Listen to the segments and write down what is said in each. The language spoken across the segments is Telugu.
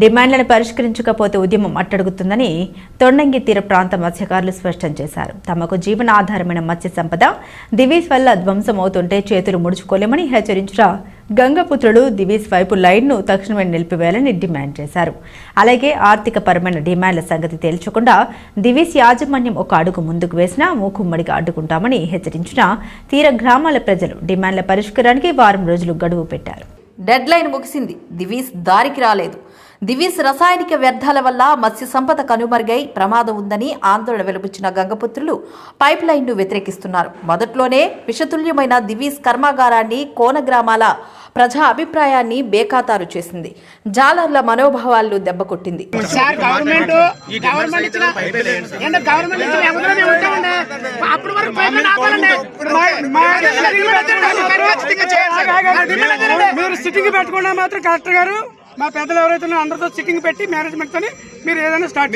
డిమాండ్లను పరిష్కరించకపోతే ఉద్యమం అట్టడుగుతుందని తొండంగి తీర ప్రాంత మత్స్యకారులు స్పష్టం చేశారు. తమకు జీవనాధారమైన మత్స్య సంపద దివీస్ వల్ల ధ్వంసం అవుతుంటే చేతులు ముడుచుకోలేమని హెచ్చరించిన గంగపుత్రుడు దివీస్ వైపు లైన్ను తక్షణమే నిలిపివేయాలని డిమాండ్ చేశారు. అలాగే ఆర్థిక పరమైన డిమాండ్ల సంగతి తేల్చకుండా దివీస్ యాజమాన్యం ఒక అడుగు ముందుకు వేసినా మూకుమ్మడిగా అడ్డుకుంటామని హెచ్చరించిన తీర గ్రామాల ప్రజలు డిమాండ్ల పరిష్కారానికి వారం రోజులు గడువు పెట్టారు. డెడ్ లైన్ ముగిసింది. దివీస్ దారికి రాలేదు. దివీస్ రసాయనిక వ్యర్థాల వల్ల మత్స్య సంపద కనుమరుగై ప్రమాదం ఉందని ఆందోళన వెలుబుచ్చిన గంగపుత్రులు పైప్ లైన్ను వ్యతిరేకిస్తున్నారు. మొదట్లోనే విషతుల్యమైన దివీస్ కర్మాగారాన్ని కోన గ్రామాల ప్రజా అభిప్రాయాన్ని బేఖాతారు చేసింది. జాలర్ల మనోభావాలను దెబ్బకొట్టింది. మీరు సిట్టింగ్ పెట్టుకున్నా మాత్రం కలెక్టర్ గారు. మా పెద్దలు ఎవరైతే ఉన్నారో అందరితో సిట్టింగ్ పెట్టి మేనేజ్మెంట్ తోని మీరు ఏదైనా స్టార్ట్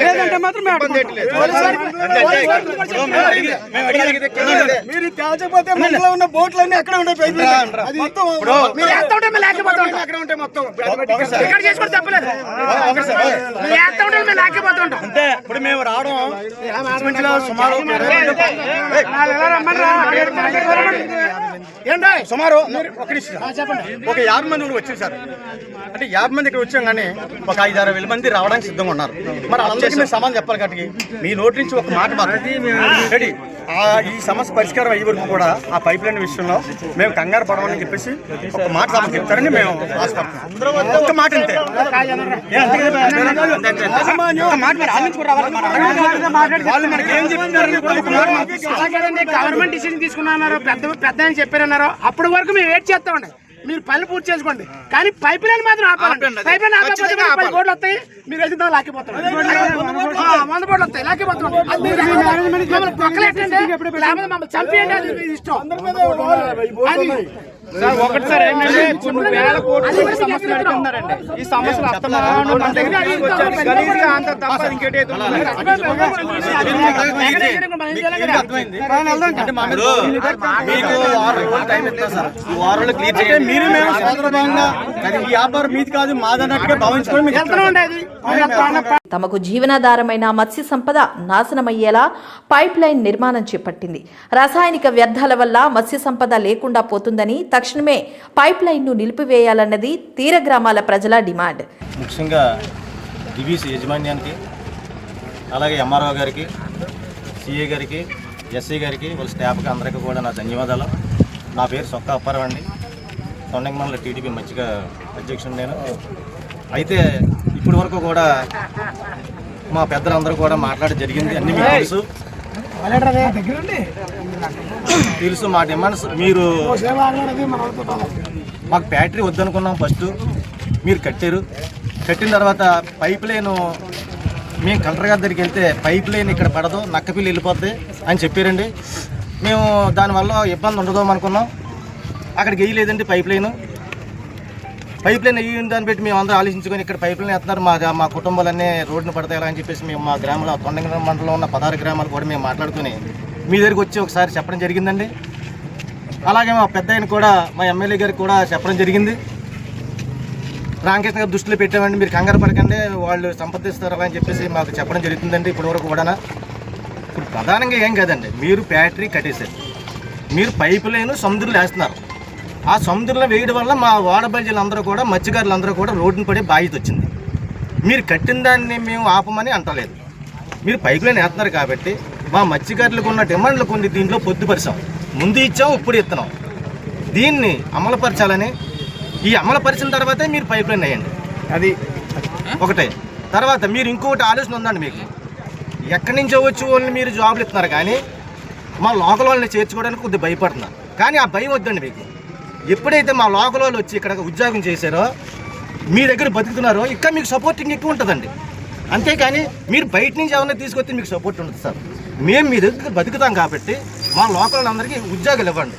లేదంటే మాత్రం. మీరు తేల్చకపోతే మనలో ఉన్న బోట్లన్నీ అక్కడ ఉండే మొత్తం అంటే ఇప్పుడు మేము రావడం సుమారు ఏంటో? సుమారు చెప్పండి. ఒక యాభై మంది కూడా వచ్చారు సార్. అంటే యాభై మంది ఇక్కడ వచ్చాం కానీ ఒక ఐదు ఆరు వేల మంది రావడానికి సిద్ధంగా ఉన్నారు. మరి అందరికీ మేము సమాధానం చెప్పాలి కాబట్టి మీ నోటి నుంచి ఒక మాట రెడీ. ఆ ఈ సమస్య పరిష్కారం అయ్యే వరకు కూడా ఆ పైప్ లైన్ విషయంలో మేము కంగారు పడమని చెప్పేసి ఒక మాట చెప్తారని మేము మాట అంతే. అంతే? అంతే, అంతే, అంతే. ఒక మాట మరి మనం. వాళ్ళు మనకి ఏం అలాగేనండి గవర్నమెంట్ డిసిషన్ తీసుకున్నారు పెద్ద పెద్ద అని చెప్పారన్నారు అప్పటి వరకు మేము వెయిట్ చేస్తామండి మీరు పనులు పూర్తి చేసుకోండి. కానీ పైప్ లైన్ మాత్రం ఆపాలండి. పైప్ లైన్ ఆపకపోతే పది. కోట్లు వస్తాయి మీరు వెళ్తే లాక్కిపోతాం వంద కోట్లు వస్తాయి లాక్కిపోతాం లేకపోతే మమ్మల్ని చంపేయండి అది ఇష్టం. ఒకటి సార్ ఏంటంటే కొన్ని వేల కోట్ల నడుపుతున్నారండి ఈ సమస్యలు గలీజ్గా అంత తప్ప ఇంకేటి చేయండి. మీరు మేము ఈ వ్యాపారం మీది కాదు మాదన్నట్టుగా భావించుకొని మీకు తమకు జీవనాధారమైన మత్స్య సంపద నాశనమయ్యేలా పైప్ లైన్ నిర్మాణం చేపట్టింది. రసాయనిక వ్యర్థాల వల్ల మత్స్య సంపద లేకుండా పోతుందని తక్షణమే పైప్ లైన్ను నిలిపివేయాలన్నది తీర గ్రామాల ప్రజల డిమాండ్. ముఖ్యంగా డివిసి అలాగే ఎంఆర్ఓ గారికి సిఏ గారికి ఎస్ఐ గారికి వాళ్ళ స్టాఫ్కి అందరికీ కూడా నా ధన్యవాదాలు. నా పేరు సొక్క అప్పారావు అండి. తొండంగమండల టీడీపీ మంచిగా అధ్యక్షుడు నేను. అయితే ఇప్పటి వరకు కూడా మా పెద్దలందరూ కూడా మాట్లాడడం జరిగింది. అన్ని మీకు తెలుసు. తెలుసు మా డిమాండ్స్. మీరు మాకు బ్యాటరీ వద్దనుకున్నాం ఫస్ట్. మీరు కట్టారు. కట్టిన తర్వాత పైప్ లైన్ మేము కలెక్టర్ గారి దగ్గరికి వెళ్తే పైప్ లైన్ ఇక్కడ పడదు నక్కపిల్లి వెళ్ళిపోద్ది అని చెప్పారండి. మేము దానివల్ల ఇబ్బంది ఉండదు అనుకున్నాం. అక్కడికి వేయలేదండి పైప్ లైన్. పైప్ లైన్ అయ్యి దాన్ని పెట్టి మేము అందరూ ఆలోచించుకొని ఇక్కడ పైప్ లైన్ ఎత్తున్నారు మా మా కుటుంబాలన్నీ రోడ్డును పడతాయి అని చెప్పేసి మేము మా గ్రామంలో తొండంగ మండలంలో ఉన్న పదహారు గ్రామాలు కూడా మేము మాట్లాడుకుని మీ దగ్గరికి వచ్చి ఒకసారి చెప్పడం జరిగిందండి. అలాగే మా పెద్ద ఆయన కూడా మా ఎమ్మెల్యే గారికి కూడా చెప్పడం జరిగింది. రామకృష్ణ గారు దృష్టిలో పెట్టామండి. మీరు కంగారు పడకండి వాళ్ళు సంప్రదిస్తారు అని చెప్పేసి మాకు చెప్పడం జరుగుతుందండి ఇప్పటివరకు కూడా ఇప్పుడు ప్రధానంగా ఏం కాదండి మీరు బ్యాటరీ కట్టేశారు. మీరు పైపు లైన్ సముద్రంలో వేస్తున్నారు. ఆ సముద్రంలో వేయడం వల్ల మా వాడబల్జీలందరూ కూడా మత్స్యకారులందరూ కూడా రోడ్డును పడే బాధ్యత వచ్చింది. మీరు కట్టిన దాన్ని మేము ఆపమని అంటలేదు. మీరు పైపు లైన్ వేస్తున్నారు కాబట్టి మా మత్స్యకారులకు ఉన్న డిమాండ్లు కొన్ని దీంట్లో పొద్దుపరిచాం. ముందు ఇచ్చాం ఇప్పుడు ఇస్తున్నాం. దీన్ని అమలుపరచాలని ఈ అమలుపరిచిన తర్వాతే మీరు పైప్ లైన్ వేయండి. అది ఒకటే. తర్వాత మీరు ఇంకొకటి ఆలోచన ఉందండి మీకు. ఎక్కడి నుంచి వచ్చి వాళ్ళని మీరు జాబులు ఇస్తున్నారు కానీ మా లోకల్ వాళ్ళని చేర్చుకోవడానికి కొద్దిగా భయపడుతున్నారు కానీ ఆ భయం వద్దండి మీకు. ఎప్పుడైతే మా లోకల్ వాళ్ళు వచ్చి ఇక్కడ ఉద్యోగం చేశారో మీ దగ్గర బతుకుతున్నారో ఇక్కడ మీకు సపోర్టింగ్ ఎక్కువ ఉంటుందండి. అంతేకాని మీరు బయట నుంచి ఏమైనా తీసుకొస్తే మీకు సపోర్ట్ ఉంటుంది సార్. మేము మీ దగ్గర బతుకుతాం కాబట్టి మా లోకల్ అందరికీ ఉద్యోగాలు ఇవ్వండి.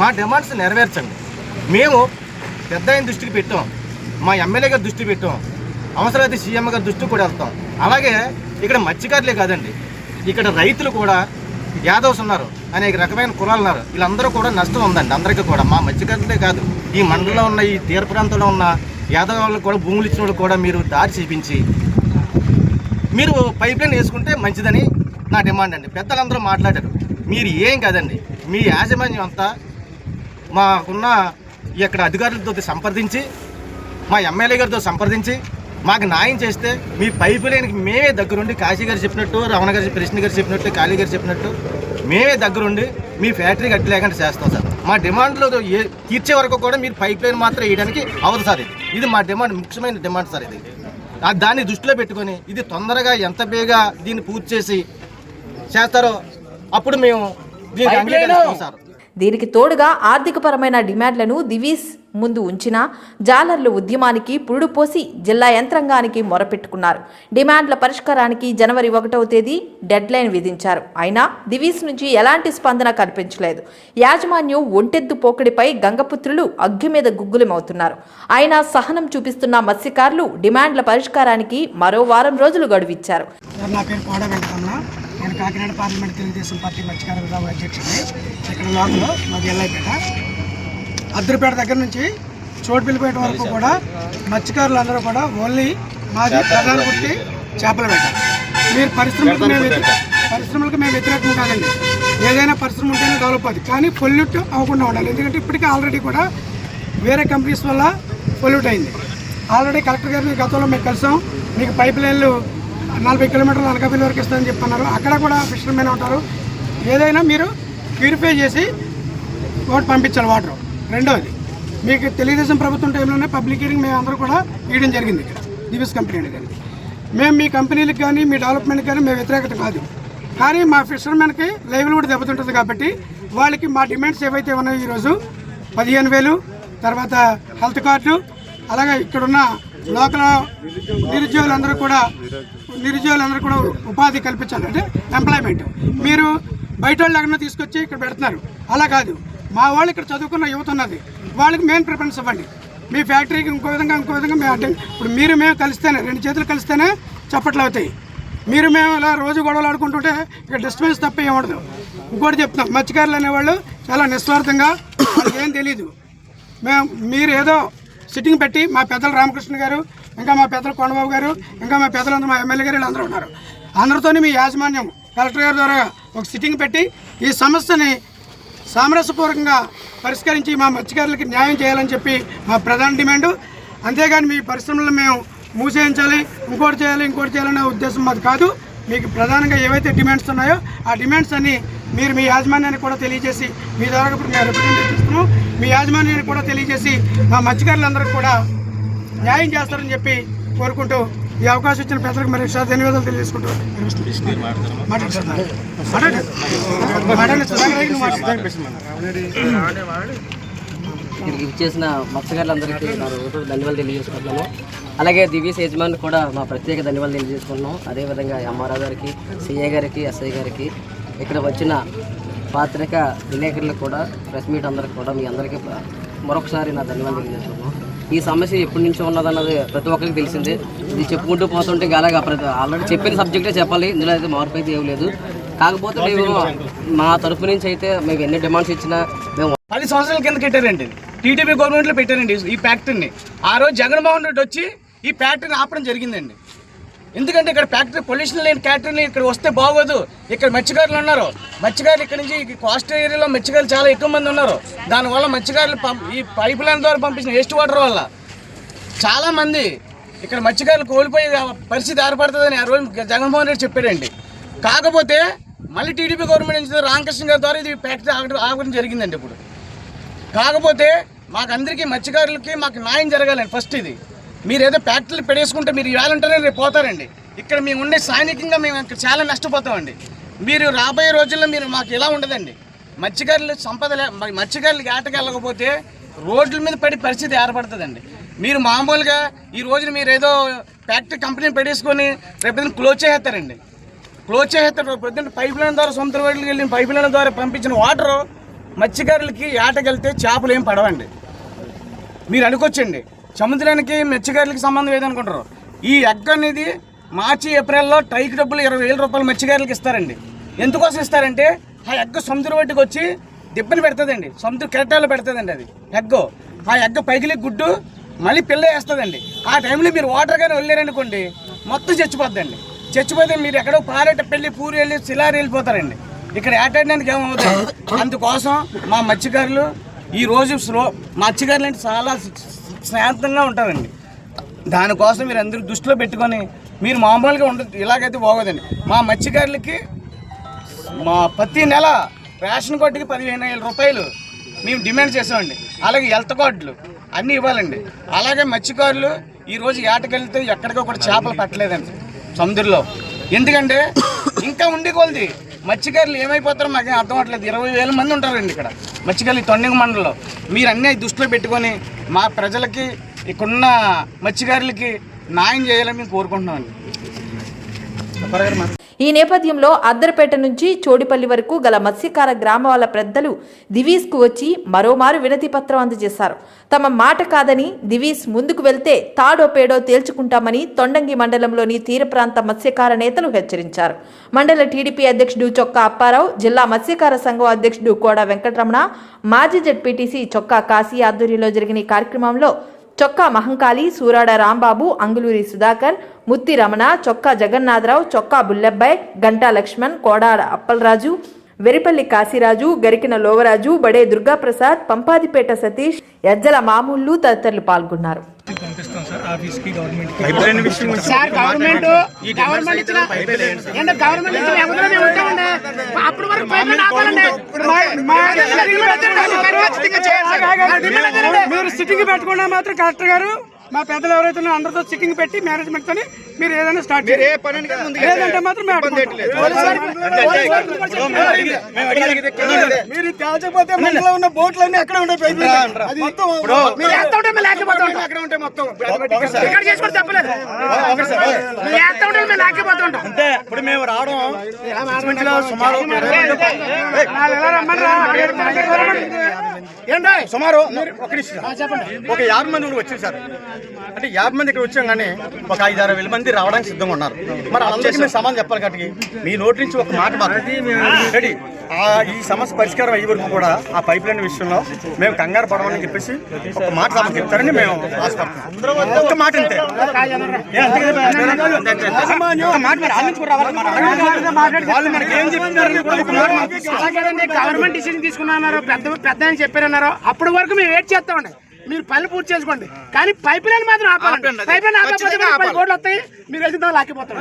మా డిమాండ్స్ నెరవేర్చండి. మేము పెద్ద ఆయన దృష్టికి పెట్టాం. మా ఎమ్మెల్యే గారి దృష్టి పెట్టాం. అవసరమైతే సీఎం గారి దృష్టికి కూడా వెళ్తాం. అలాగే ఇక్కడ మత్స్యకారులే కాదండి. ఇక్కడ రైతులు కూడా యాదవ్స్ ఉన్నారు అనేక రకమైన కులాలు ఉన్నారు. వీళ్ళందరూ కూడా నష్టం ఉందండి అందరికీ కూడా. మా మత్స్యకారులే కాదు ఈ మండలంలో ఉన్న ఈ తీర ప్రాంతంలో ఉన్న యాదవ వాళ్ళకి కూడా భూములు ఇచ్చిన వాళ్ళు కూడా మీరు దారి చూపించి మీరు పైప్ లైన్ వేసుకుంటే మంచిదని నా డిమాండ్ అండి. పెద్దలందరూ మాట్లాడారు. మీరు ఏం కాదండి మీ యాజమాన్యం అంతా మాకున్న ఇక్కడ అధికారులతో సంప్రదించి మా ఎమ్మెల్యే గారితో సంప్రదించి మాకు న్యాయం చేస్తే మీ పైపు లైన్కి మేమే దగ్గరుండి కాశీ గారు చెప్పినట్టు రమణ గారు కృష్ణ గారు చెప్పినట్టు కాళీ గారు చెప్పినట్టు మేమే దగ్గరుండి మీ ఫ్యాక్టరీ కట్టి లేకుండా చేస్తాం సార్. మా డిమాండ్లో ఏ తీర్చే వరకు కూడా మీరు పైప్ లైన్ మాత్రం వేయడానికి అవదు సార్ ఇది. ఇది మా డిమాండ్ ముఖ్యమైన డిమాండ్ సార్ ఇది. దాన్ని దృష్టిలో పెట్టుకొని ఇది తొందరగా ఎంత బేగా దీన్ని పూర్తి చేసి చేస్తారో అప్పుడు మేము దీనికి అంగీకరిస్తాం సార్. దీనికి తోడుగా ఆర్థికపరమైన డిమాండ్లను దివీస్ ముందు ఉంచిన జాలర్లు ఉద్యమానికి పురుడు పోసి జిల్లా యంత్రాంగానికి మొరపెట్టుకున్నారు. డిమాండ్ల పరిష్కారానికి జనవరి ఒకటవ తేదీ డెడ్లైన్ విధించారు. అయినా దివీస్ నుంచి ఎలాంటి స్పందన కనిపించలేదు. యాజమాన్యం ఒంటెద్దు పోకడిపై గంగపుత్రులు అగ్గి మీద గుగ్గులమవుతున్నారు. అయినా సహనం చూపిస్తున్న మత్స్యకారులు డిమాండ్ల పరిష్కారానికి మరో వారం రోజులు గడువిచ్చారు. సార్ నా పేరు కోడ వెంకటరమణ. నేను కాకినాడ పార్లమెంట్ తెలుగుదేశం పార్టీ మత్స్యకార విభాగం అధ్యక్షుడిని. ఇక్కడ లోకల్ మాది ఎల్ఐపేట. అద్దరిపేట దగ్గర నుంచి చోటుపిల్లిపేట వరకు కూడా మత్స్యకారులందరూ కూడా ఓన్లీ మాది ప్రధాన వృత్తి చేపల వేట. మీరు పరిశ్రమలకు మేము పరిశ్రమలకు మేము వ్యతిరేకం కాదండి. ఏదైనా పరిశ్రమ ఉంటేనే డెవలప్ అవుతుంది. కానీ పొల్యూట్ అవ్వకుండా ఉండాలి. ఎందుకంటే ఇప్పటికే ఆల్రెడీ కూడా వేరే కంపెనీస్ వల్ల పొల్యూట్ అయింది. ఆల్రెడీ కలెక్టర్ గారిని గతంలో మేము కలిసాం. మీకు పైప్ లైన్లు నలభై కిలోమీటర్లు అనకాపల్లి వరకు ఇస్తామని చెప్తున్నారు అక్కడ కూడా ఫిషర్మెన్ ఉంటారు. ఏదైనా మీరు ప్యూరిఫై చేసి ఓటు పంపించాలి వాటర్ రెండవది మీకు తెలుగుదేశం ప్రభుత్వం టైంలోనే పబ్లిక్ హీరింగ్ మేము అందరూ కూడా ఇవ్వడం జరిగింది ఇక్కడ దివిస్ కంపెనీ కానీ. మేము మీ కంపెనీలకు కానీ మీ డెవలప్మెంట్కి కానీ మేము వ్యతిరేకత కాదు. కానీ మా ఫిషర్మెన్కి లైవ్లీవుడ్ దెబ్బతింటుంది కాబట్టి వాళ్ళకి మా డిమాండ్స్ ఏవైతే ఉన్నాయో ఈరోజు పదిహేను వేలు తర్వాత హెల్త్ కార్డు అలాగే ఇక్కడున్న లోకల్ నిరుద్యోగులందరూ కూడా నిరుద్యోగులందరూ కూడా ఉపాధి కల్పించాలి. అంటే ఎంప్లాయ్మెంట్ మీరు బయట వాళ్ళు ఎక్కడన్నా తీసుకొచ్చి ఇక్కడ పెడుతున్నారు. అలా కాదు. మా వాళ్ళు ఇక్కడ చదువుకున్న యువత ఉన్నది. వాళ్ళకి మెయిన్ ప్రిఫరెన్స్ ఇవ్వండి. మీ ఫ్యాక్టరీకి ఇంకో విధంగా ఇంకో విధంగా మేము అంటే ఇప్పుడు మీరు మేము కలిస్తేనే రెండు చేతులు కలిస్తేనే చప్పట్లు అవుతాయి. మీరు మేము ఇలా రోజు గొడవలు ఆడుకుంటుంటే ఇక్కడ డిస్టర్బెన్స్ తప్ప ఏమడదు ఇంకోటి చెప్తున్నాం మత్స్యకారులు అనేవాళ్ళు చాలా నిస్వార్థంగా వాళ్ళకి ఏం తెలీదు. మేము మీరు ఏదో సిట్టింగ్ పెట్టి మా పెద్దలు రామకృష్ణ గారు ఇంకా మా పెద్దలు కొండబాబు గారు ఇంకా మా పెద్దలందరూ మా ఎమ్మెల్యే గారు వీళ్ళందరూ ఉన్నారు. అందరితోనే మీ యాజమాన్యం కలెక్టర్ గారి ద్వారా ఒక సిట్టింగ్ పెట్టి ఈ సమస్యని సామరస్యపూర్వకంగా పరిష్కరించి మా మత్స్యకారులకి న్యాయం చేయాలని చెప్పి మా ప్రధాన డిమాండు. అంతేగాని మీ పరిశ్రమలను మేము మూసేయించాలి ఇంకోటి చేయాలి ఇంకోటి చేయాలనే ఉద్దేశం మాది కాదు. మీకు ప్రధానంగా ఏవైతే డిమాండ్స్ ఉన్నాయో ఆ డిమాండ్స్ అన్ని మీరు మీ యాజమాన్యాన్ని కూడా తెలియజేసి మీ ద్వారా ఇప్పుడు మేము రిప్రజెంటేటివ్ ఇస్తున్నాం. మీ యాజమాన్యాన్ని కూడా తెలియజేసి మా మత్స్యకారులందరికీ కూడా న్యాయం చేస్తారని చెప్పి కోరుకుంటూ ఈ అవకాశం ఇచ్చిన పెద్దలకు మరి ఒకసారి ధన్యవాదాలు తెలియజేసుకుంటూ మాట్లాడండి. ఇచ్చేసిన మత్స్యకారులందరికీ ధన్యవాదాలు తెలియజేసుకుంటున్నాము అలాగే దివ్యస్ యజమాని కూడా మా ప్రత్యేక ధన్యవాదాలు తెలియజేసుకుంటున్నాం. అదేవిధంగా ఎంఆర్ఆ గారికి సిఏ గారికి ఎస్ఐ గారికి ఇక్కడ వచ్చిన పాత్రిక విలేకరులకు కూడా ప్రెస్ మీట్ అందరికి కూడా మీ అందరికీ మరొకసారి నా ధన్యవాదాలు తెలియజేసుకుంటున్నాం ఈ సమస్య ఎప్పటి నుంచో ఉన్నదన్నది ప్రతి ఒక్కరికి తెలిసిందే. ఇది చెప్పుకుంటూ పోతుంటే అలాగా ప్రతి ఆల్రెడీ చెప్పిన సబ్జెక్టే చెప్పాలి ఇందులో అయితే మార్పు అయితే ఏం లేదు. కాకపోతే మేము మా తరపు నుంచి అయితే మేము ఎన్ని డిమాండ్స్ ఇచ్చినా మేము పది సంవత్సరాల కింద పెట్టారండి టీడీపీ గవర్నమెంట్లో పెట్టారండి ఈ ఫ్యాక్టరీని ఆ రోజు జగన్మోహన్ రెడ్డి వచ్చి ఈ ఫ్యాక్టరీని ఆపడం జరిగిందండి. ఎందుకంటే ఇక్కడ ఫ్యాక్టరీ పొల్యూషన్ లేని ఫ్యాక్టరీని ఇక్కడ వస్తే బాగోదు. ఇక్కడ మత్స్యకారులు ఉన్నారు. మత్స్యకారులు ఇక్కడ నుంచి ఈ కోస్టల్ ఏరియాలో మత్స్యకారులు చాలా ఎక్కువ మంది ఉన్నారు. దానివల్ల మత్స్యకారులు పంప్ ఈ పైప్ లైన్ ద్వారా పంపించిన వేస్ట్ వాటర్ వల్ల చాలామంది ఇక్కడ మత్స్యకారులు కోల్పోయే పరిస్థితి ఏర్పడుతుందని ఆ రోజు జగన్మోహన్ రెడ్డి చెప్పాడండి. కాకపోతే మళ్ళీ టీడీపీ గవర్నమెంట్ నుంచి రామకృష్ణ గారి ద్వారా ఇది ఫ్యాక్టరీ ఆగడం ఆగడం జరిగిందండి ఇప్పుడు. కాకపోతే మాకు అందరికీ మత్స్యకారులకి మాకు న్యాయం జరగాలండి ఫస్ట్ ఇది. మీరు ఏదో ఫ్యాక్టరీలు పెడేసుకుంటే మీరు ఇవ్వాలంటేనే రేపు పోతారండి. ఇక్కడ మేము ఉండే స్థానికంగా మేము ఇక్కడ చాలా నష్టపోతామండి. మీరు రాబోయే రోజుల్లో మీరు మాకు ఇలా ఉండదండి. మత్స్యకారులు సంపద లే- మత్స్యకారులు ఏటకి వెళ్ళకపోతే రోడ్ల మీద పడి పరిస్థితి ఏర్పడుతుందండి. మీరు మామూలుగా ఈ రోజున మీరు ఏదో ఫ్యాక్టరీ కంపెనీ పెట్టేసుకొని రేపు క్లోజ్ చేసేస్తారండి. క్లోజ్ చేసేస్తారు పొద్దున్న పైప్ లైన్ ద్వారా సొంత రోడ్లకు వెళ్ళిన పైప్ లైన్ ద్వారా పంపించిన వాటర్ మత్స్యకారులకి ఏటకెళ్తే చేపలు ఏం పడవండి. మీరు అనుకోవచ్చండి. సముద్రానికి మత్స్యకారులకి సంబంధం ఏదనుకుంటారు? ఈ ఎగ్ అనేది మార్చి ఏప్రిల్లో టైకి డబ్బులు ఇరవై వేల రూపాయలు మత్స్యకారులకు ఇస్తారండి. ఎందుకోసం ఇస్తారంటే ఆ ఎగ్ సముద్రం వడ్డీకి వచ్చి దిబ్బని పెడుతుందండి. సముద్ర కెరటాలు పెడుతుందండి అది ఎగ్. ఆ ఎగ్ పైకిలి గుడ్డు మళ్ళీ పిల్ల వేస్తుందండి. ఆ టైంలో మీరు వాటర్ కానీ వెళ్ళారనుకోండి మొత్తం చచ్చిపోద్దండి. చచ్చిపోతే మీరు ఎక్కడో పారేట పెళ్ళి పూరి వెళ్ళి సిలారి వెళ్ళిపోతారండి. ఇక్కడ ఏటాడడానికి ఏమవుతుంది అందుకోసం మా మత్స్యకారులు ఈ రోజు స్లో మత్స్యకారులు అంటే చాలా స్నేహితంగా ఉంటారండి. దానికోసం మీరు అందరూ దృష్టిలో పెట్టుకొని మీరు మామూలుగా ఉండదు ఇలాగైతే పోగదండి మా మత్స్యకారులకి మా ప్రతి నెల రేషన్ కార్డుకి పదిహేను వేల రూపాయలు మేము డిమాండ్ చేసామండి. అలాగే హెల్త్ కార్డులు అన్నీ ఇవ్వాలండి. అలాగే మత్స్యకారులు ఈరోజు ఏటకెళ్తే ఎక్కడికో కూడా చేపలు పట్టలేదండి సముద్రంలో. ఎందుకంటే ఇంకా ఉండి కొలది. మత్స్యకారులు ఏమైపోతారో మాకేం అర్థం అవ్వట్లేదు. ఇరవై వేల మంది ఉంటారండి ఇక్కడ. మత్స్యకారులు ఈ తొండంగి మండలంలో. మీరు అన్నీ దృష్టిలో పెట్టుకొని మా ప్రజలకి ఇక్కడున్న మత్స్యకారులకి న్యాయం చేయాలని మేము కోరుకుంటున్నామండి. ఈ నేపథ్యంలో అద్దరపేట నుంచి చోడిపల్లి వరకు గల మత్స్యకార గ్రామాల పెద్దలు దివీస్కు వచ్చి మరోమారు వినతి పత్రం అందజేశారు. తమ మాట కాదని దివీస్ ముందుకు వెళ్తే తాడో పేడో తేల్చుకుంటామని తొండంగి మండలంలోని తీర ప్రాంత మత్స్యకార నేతలు హెచ్చరించారు. మండల టీడీపీ అధ్యక్షుడు చొక్కా అప్పారావు జిల్లా మత్స్యకార సంఘం అధ్యక్షుడు కోడ వెంకటరమణ మాజీ జడ్పీటీసీ చొక్కా కాశీ ఆధ్వర్యంలో జరిగిన ఈ కార్యక్రమంలో చొక్కా మహంకాళి సూరాడ రాంబాబు అంగులూరి సుధాకర్ ముత్తి రమణ చొక్కా జగన్నాథరావు చొక్కా బుల్లెబ్బాయ్ గంటా లక్ష్మణ్ కోడాడ అప్పలరాజు వెరిపల్లి కాశీరాజు గరికిన లోవరాజు బడే దుర్గాప్రసాద్ పంపాదిపేట సతీష్ యజ్జల మామూళ్ళు తదితరులు పాల్గొన్నారు. సార్ గవర్నమెంట్ గవర్నమెంట్ ఇచ్చిన ఏంటంటే గవర్నమెంట్ ఇచ్చిన ఎవరిలోనే ఉంటామండి. అప్పుడు వరకు పైపులైన్ ఆపాలండి. మీరు సిట్టింగ్ పెట్టుకున్నా మాత్రం కలెక్టర్ గారు మా పెద్దలు ఎవరైతే అందరితో సిట్టింగ్ పెట్టి మేనేజ్మెంట్ తోని మీరు ఏదైనా స్టార్ట్ లేదంటే మాత్రం. మీరు తేల్చకపోతే మనలో ఉన్న బోట్లన్నీ అక్కడ ఉండే మీరు ఎంత ఉంటే మేము లేకపోతే ఉంటాం. అక్కడ ఉంటే మొత్తం ఇక్కడ చేసుకుంటే తప్పలేదు మీరు ఎంత ఉంటే మేము లేకపోతే ఉంటాం. అంటే ఇప్పుడు మేము రావడం సుమారు ఏంటో? సుమారు ఒక నిమిషం. ఒక యాభై మంది కూడా వచ్చారు సార్ అంటే యాభై మంది ఇక్కడ వచ్చాం కానీ ఒక ఐదు ఆరు వేల మంది రావడానికి సిద్ధంగా ఉన్నారు. మరి అందరికీ మేము సమాధానం చెప్పాలి కాబట్టి మీ నోటి నుంచి ఒక మాట మాకు రెడీ. ఈ సమస్య పరిష్కారం అయ్యే వరకు కూడా ఆ పైప్ లైన్ విషయంలో మేము కంగారు పడమని చెప్పేసి ఒక మాట చెప్తారని మేము ఆశపడుతున్నాం. ఒక్క మాట అంతే. ఒక మాట. వాళ్ళు మనకి ఏం చెప్తున్నారని గవర్నమెంట్ డిసిజన్ తీసుకున్నారు పెద్ద పెద్ద అని చెప్పారన్నారు. అప్పటి వరకు మేము వెయిట్ చేస్తామండి మీరు పనులు పూర్తి చేసుకోండి. కానీ పైప్ లైన్ మాత్రం ఆపండి. పైప్ లైన్ ఆపకపోతే పది. కోట్లు వస్తాయి మీరు వెళ్తే లాక్కిపోతాం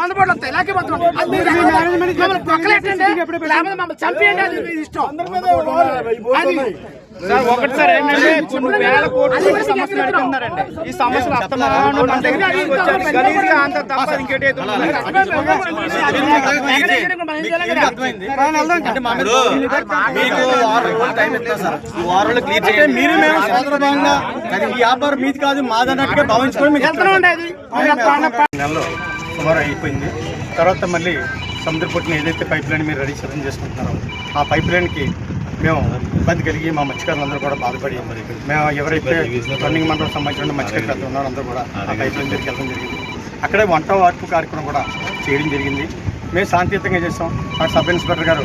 వంద కోట్లు వస్తాయి లాక్కిపోతాం లేకపోతే మమ్మల్ని చంపేయండి అది ఇష్టం. అది ఒకటి సార్ ఏంటంటే కొన్ని వేల కోట్లు సమస్య నడుపుతున్నారండి ఈ సమస్యలు అస్తమానం మన దగ్గరికి వచ్చారు గలీజ్గా అంత తప్ప ఇంకేటి సార్ మీరు మేము సోదర భాగంగా అది ఈ వ్యాపారం మీది కాదు మాదన్నట్టుగా భావించుకొని మీకు నెలలో సుమారు అయిపోయింది. తర్వాత మళ్ళీ సముద్ర పొట్టిన ఏదైతే పైప్ లైన్ మీరు రెడీ సిద్ధం చేసుకుంటున్నారో ఆ పైప్ లైన్కి మేము ఇబ్బంది కలిగి మా మత్స్యకారులందరూ కూడా బాధపడి మేము ఎవరైతే రన్నింగ్ మండలం సంబంధించిన మత్స్యకారులు ఉన్నారో అందరూ కూడా ఆ పైప్ లైన్ దగ్గరికి వెళ్ళడం జరిగింది. అక్కడే వంట వార్పు కార్యక్రమం కూడా చేయడం జరిగింది. మేము శాంతియుతంగా చేసాం ఆ సబ్ ఇన్స్పెక్టర్ గారు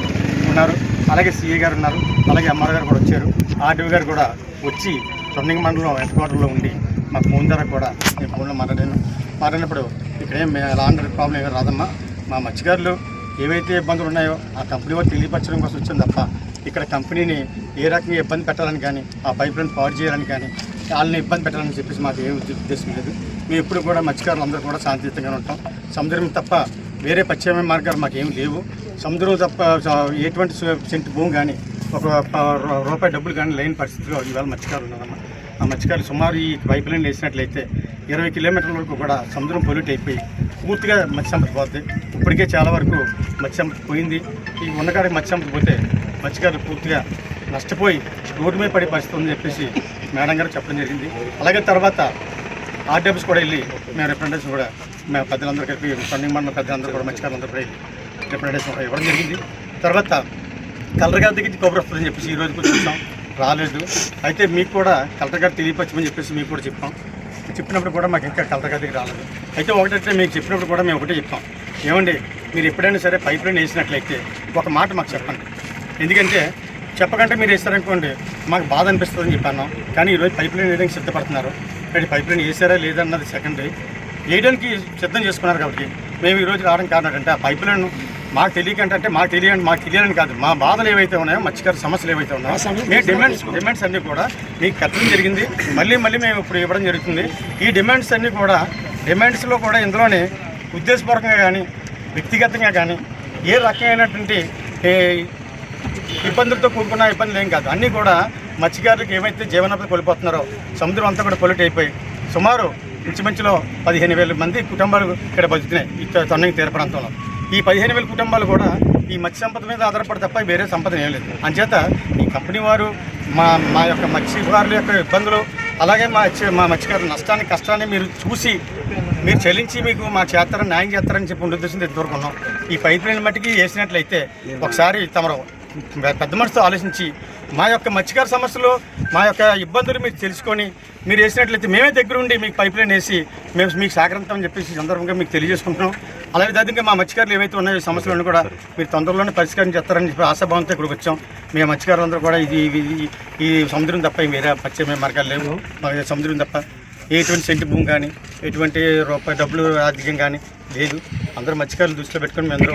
ఉన్నారు అలాగే సిఏ గారు ఉన్నారు అలాగే ఎంఆర్ గారు కూడా వచ్చారు. ఆర్డీఓ గారు కూడా వచ్చి రన్నింగ్ మండలం హెడ్ క్వార్టర్లో ఉండి మాకు ఫోన్ ద్వారా కూడా నేను ఫోన్లో మాట్లాడాను. మాట్లాడినప్పుడు ఇక్కడ ఏం లాంటి ప్రాబ్లం ఏమీ రాదమ్మా. మా మత్స్యకారులు ఏవైతే ఇబ్బందులు ఉన్నాయో ఆ కంపెనీ వారు తెలియపరచడం కోసం వచ్చింది తప్ప ఇక్కడ కంపెనీని ఏ రకంగా ఇబ్బంది పెట్టాలని కానీ ఆ పైప్ లైన్ పాడు చేయాలని కానీ వాళ్ళని ఇబ్బంది పెట్టాలని చెప్పేసి మాకు ఏ ఉద్దేశం లేదు. మేము ఎప్పుడు కూడా మత్స్యకారులు అందరూ కూడా శాంతియుతంగా ఉంటాం. సముద్రం తప్ప వేరే పశ్చిమ మార్గాలు మాకు ఏమి లేవు. సముద్రం తప్ప ఎటువంటి సెంట్ సెంటు భూమి కానీ ఒక రూపాయి డబ్బులు కానీ లేని పరిస్థితిలో ఇవాళ మత్స్యకారులు ఉన్నారన్నమాట. ఆ మత్స్యకారులు సుమారు ఈ పైప్ లైన్ వేసినట్లయితే ఇరవై కిలోమీటర్ల వరకు కూడా సముద్రం పొల్యూట్ అయిపోయి పూర్తిగా మత్స్య పోతుంది ఇప్పటికే చాలా వరకు మత్స్య పోయింది. ఈ ఉన్నకాడికి మత్స్య పోతే మత్స్యకారులు పూర్తిగా నష్టపోయి రోడ్డు మీద పడే పరిస్థితి ఉందని చెప్పేసి మేడం గారు చెప్పడం జరిగింది. అలాగే తర్వాత ఆర్డబ్స్ కూడా వెళ్ళి మేము రిప్రజెంటేషన్ కూడా మేము పెద్దలందరూ కలిపి ఫండింగ్ మండలం పెద్దలందరూ కూడా మత్స్యకారులందరూ కూడా వెళ్ళి రిప్రజెంటేషన్ కూడా ఇవ్వడం జరిగింది. తర్వాత కలర్ గారి దగ్గరికి కొబ్బరి వస్తుందని చెప్పేసి ఈ రోజు కూడా చూసాం. రాలేదు. అయితే మీకు కూడా కలెక్టర్ గారు తెలియపరచమని చెప్పేసి మీకు కూడా చెప్పాం. చెప్పినప్పుడు కూడా మాకు ఇంకా కలెక్టర్ గారి దగ్గర రాలేదు. అయితే ఒకటంటే మీకు చెప్పినప్పుడు కూడా మేము ఒకటే చెప్పాం ఏమండి మీరు ఎప్పుడైనా సరే పైప్ లైన్ వేసినట్లయితే ఒక మాట మాకు చెప్పండి. ఎందుకంటే చెప్పకంటే మీరు వేస్తారనుకోండి మాకు బాధ అనిపిస్తుందని చెప్పాను కానీ ఈరోజు పైప్ లైన్ వేయడానికి సిద్ధపడుతున్నారు. కానీ పైప్ లైన్ వేసారా లేదన్నది సెకండరీ వేయడానికి సిద్ధం చేసుకున్నారు కాబట్టి మేము ఈరోజు రావడం కారణం అంటే ఆ పైప్ లైన్ మాకు తెలియకంటే అంటే మాకు తెలియని మాకు తెలియాలని కాదు. మా బాధలు ఏవైతే ఉన్నాయో మత్స్యకార సమస్యలు ఏవైతే ఉన్నాయో మేము డిమాండ్స్ డిమాండ్స్ అన్నీ కూడా మీకు కట్టడం జరిగింది. మళ్ళీ మళ్ళీ మేము ఇప్పుడు ఇవ్వడం జరుగుతుంది. ఈ డిమాండ్స్ అన్నీ కూడా డిమాండ్స్లో కూడా ఇందులోనే ఉద్దేశపూర్వకంగా కానీ వ్యక్తిగతంగా కానీ ఏ రకమైనటువంటి ఇబ్బందులతో కూడుకున్న ఇబ్బందులు ఏం కాదు. అన్నీ కూడా మత్స్యకారులకు ఏమైతే జీవనోపాధి కోల్పోతున్నారో సముద్రం అంతా కూడా పొల్యూట్ అయిపోయి సుమారు ఇంచుమించులో పదిహేను వేల మంది కుటుంబాలు ఇక్కడ బతుకుతున్నాయి. ఈ తొన్నంగి తీర ప్రాంతంలో. ఈ పదిహేను వేల కుటుంబాలు కూడా ఈ మత్స్య సంపద మీద ఆధారపడి తప్ప వేరే సంపద ఏం లేదు. అంచేత ఈ కంపెనీ వారు మా మా యొక్క మత్స్యకారుల యొక్క ఇబ్బందులు అలాగే మా మా మత్స్యకారుల నష్టాన్ని కష్టాన్ని మీరు చూసి మీరు చెల్లించి మీకు మా చేస్తారని న్యాయం చేస్తారని చెప్పి ఉండే ఉద్దేశంతో ఎదుర్కొన్నాం. ఉన్నాం ఈ పైప్ లైన్ మట్టికి వేసినట్లయితే ఒకసారి తమరు పెద్ద మనసుతో ఆలోచించి మా యొక్క మత్స్యకార సమస్యలు మా యొక్క ఇబ్బందులు మీరు తెలుసుకొని మీరు వేసినట్లయితే మేమే దగ్గర ఉండి మీకు పైప్ లైన్ వేసి మేము మీకు సహకరిస్తామని చెప్పేసి సందర్భంగా మీకు తెలియజేసుకుంటున్నాం. అలాగే విధంగా మా మత్స్యకారులు ఏవైతే ఉన్నాయో ఈ సమస్యలను కూడా మీరు తొందరలోనే పరిష్కారం చేస్తారని చెప్పి ఆశాభావంతో ఇక్కడికి వచ్చాం. మేము మత్స్యకారులందరూ కూడా ఇది ఈ సముద్రం తప్ప వేరే పచ్చే మార్గాలు లేవు. మాకు సముద్రం తప్ప ఎటువంటి సెంటి భూమి కానీ ఎటువంటి రూపాయి డబ్బులు ఆర్థికం కానీ లేదు. అందరూ మత్స్యకారులు దృష్టిలో పెట్టుకొని మేము